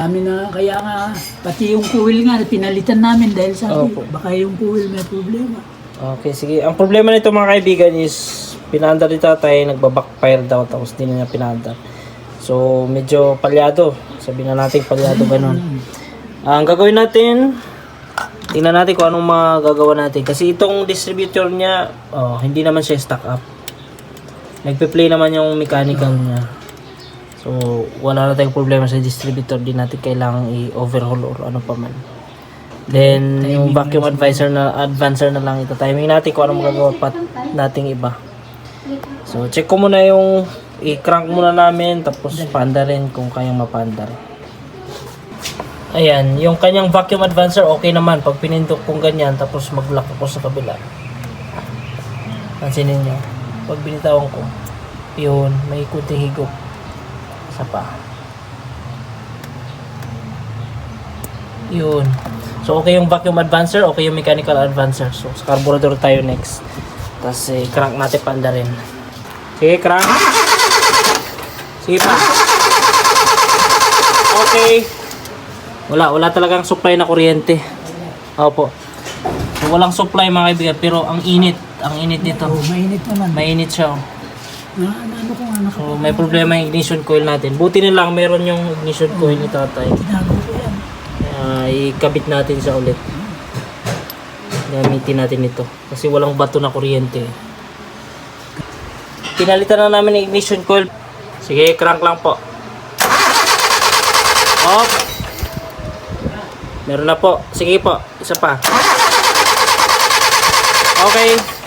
Kami na, kaya nga, pati yung kuwil nga, pinalitan namin dahil sabi, Opo. baka yung kuwil may problema. Okay, sige. Ang problema nito mga kaibigan is pinaandar ni tatay, nagbabackfire daw tapos di na niya pinaandar. So, medyo palyado. Sabihin na natin palyado ganun. Ang gagawin natin, tingnan natin kung anong magagawa natin. Kasi itong distributor niya, oh, hindi naman siya stock up. Nagpe-play naman yung mechanical niya. So, wala na tayong problema sa distributor. Di natin kailangang i-overhaul or ano pa man. Then, yung vacuum advisor na advancer na lang ito. Timing natin kung ano magagawa pa nating iba. So, check ko muna yung i-crank muna namin tapos panda rin kung kayang mapandar. Ayan, yung kanyang vacuum advancer okay naman pag pinindok kong ganyan tapos mag-lock ako sa kabila. Pansinin nyo, pag binitawan ko, yun, may kunting higop. Isa pa. Yun. So, okay yung vacuum advancer, okay yung mechanical advancer. So, sa carburetor tayo next. Tapos, eh, crank natin panda rin. Sige, crank. Sige pa. Okay. Wala, wala talagang supply na kuryente. Opo. So, walang supply mga kaibigan, pero ang init, ang init nito. Oh, mainit naman. Mainit siya. oh. Na, na, ano ko nga, naka, So, may problema yung ignition coil natin. Buti na lang meron yung ignition coil ni tatay. tinago ko yan. Kaya ikabit natin siya ulit. Gamitin natin ito. Kasi walang bato na kuryente. Pinalitan na namin yung ignition coil. Sige, crank lang po. Off. Meron na po. Sige po. Isa pa. Okay.